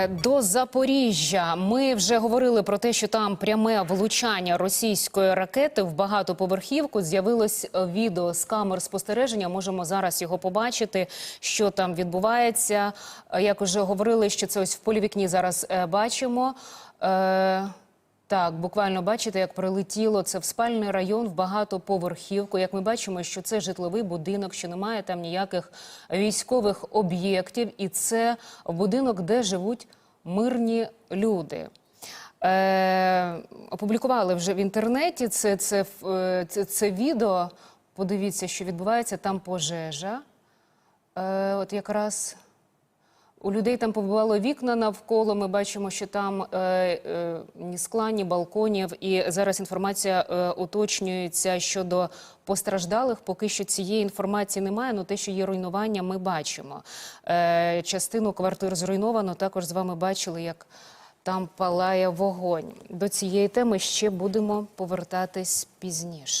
Е, До Запоріжжя ми вже говорили про те, що там пряме влучання російської ракети в багатоповерхівку. З'явилось е, відео з камер спостереження. Можемо зараз його побачити, що там відбувається. Е, Як уже говорили, що це ось в полі вікні зараз е, бачимо. Так, буквально бачите, як прилетіло це в спальний район в багатоповерхівку. Як ми бачимо, що це житловий будинок, що немає там ніяких військових об'єктів, і це будинок, де живуть мирні люди. Е, опублікували вже в інтернеті це, це, е, це, це відео. Подивіться, що відбувається там пожежа. Е, от якраз. У людей там побувало вікна навколо. Ми бачимо, що там е, е, ні скла, ні балконів. І зараз інформація е, уточнюється щодо постраждалих. Поки що цієї інформації немає. але те, що є руйнування, ми бачимо. Е, частину квартир зруйновано. Також з вами бачили, як там палає вогонь. До цієї теми ще будемо повертатись пізніше.